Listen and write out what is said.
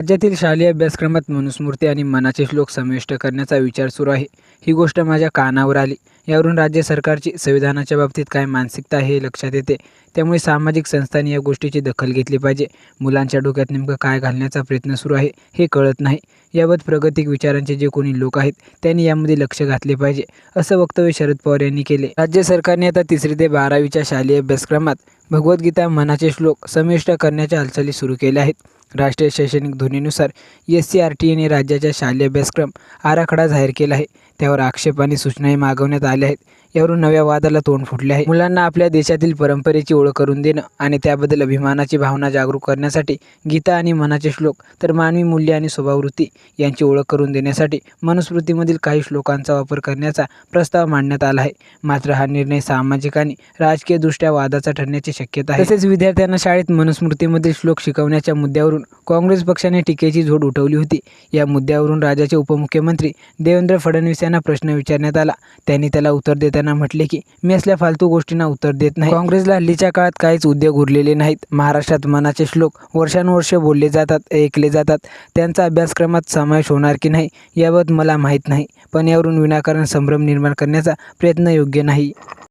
राज्यातील शालेय अभ्यासक्रमात मनुस्मृती आणि मनाचे श्लोक समाविष्ट करण्याचा विचार सुरू आहे. ही गोष्ट माझ्या कानावर आली. यावरून राज्य सरकारची संविधानाच्या बाबतीत काय मानसिकता आहे हे लक्षात येते. त्यामुळे सामाजिक संस्थांनी या गोष्टीची दखल घेतली पाहिजे. मुलांच्या डोक्यात नेमकं काय घालण्याचा प्रयत्न सुरू आहे हे कळत नाही. याबाबत प्रगतिक विचारांचे जे कोणी लोक आहेत त्यांनी यामध्ये लक्ष घातले पाहिजे असं वक्तव्य शरद पवार यांनी केले. राज्य सरकारने आता तिसरी ते बारावीच्या शालेय अभ्यासक्रमात भगवद्गीता मनाचे श्लोक समाविष्ट करण्याच्या हालचाली सुरू केल्या आहेत. राष्ट्रीय शैक्षणिक धोरणीनुसार एस सी आर टी एने राज्याच्या शालेय अभ्यासक्रम आराखडा जाहीर केला आहे. त्यावर आक्षेप आणि सूचनाही मागवण्यात आल्या आहेत. यावरून नव्या वादाला तोंड फुटले आहे. मुलांना आपल्या देशातील परंपरेची ओळख करून देणं आणि त्याबद्दल अभिमानाची भावना जागरूक करण्यासाठी गीता आणि मनाचे श्लोक तर मानवी मूल्य आणि स्वभाववृत्ती यांची ओळख करून देण्यासाठी मनुस्मृतीमधील काही श्लोकांचा वापर करण्याचा प्रस्ताव मांडण्यात आला आहे. मात्र हा निर्णय सामाजिक आणि राजकीयदृष्ट्या वादाचा ठरण्याची शक्यता आहे. तसेच विद्यार्थ्यांना शाळेत मनुस्मृतीमधील श्लोक शिकवण्याच्या मुद्द्यावरून काँग्रेस पक्षाने टीकेची झोड उठवली होती. या मुद्द्यावरून राज्याचे उपमुख्यमंत्री देवेंद्र फडणवीस यांना प्रश्न विचारण्यात आला. त्यांनी त्याला उत्तर देताना म्हटले की मी असल्या फालतू गोष्टींना उत्तर देत नाही. काँग्रेसला हल्लीच्या काळात काहीच उद्योग उरलेले नाहीत. महाराष्ट्रात मनाचे श्लोक वर्षानुवर्षे बोलले जातात ऐकले जातात. त्यांचा अभ्यासक्रमात समावेश होणार की नाही याबाबत मला माहीत नाही. पण यावरून विनाकारण संभ्रम निर्माण करण्याचा प्रयत्न योग्य नाही.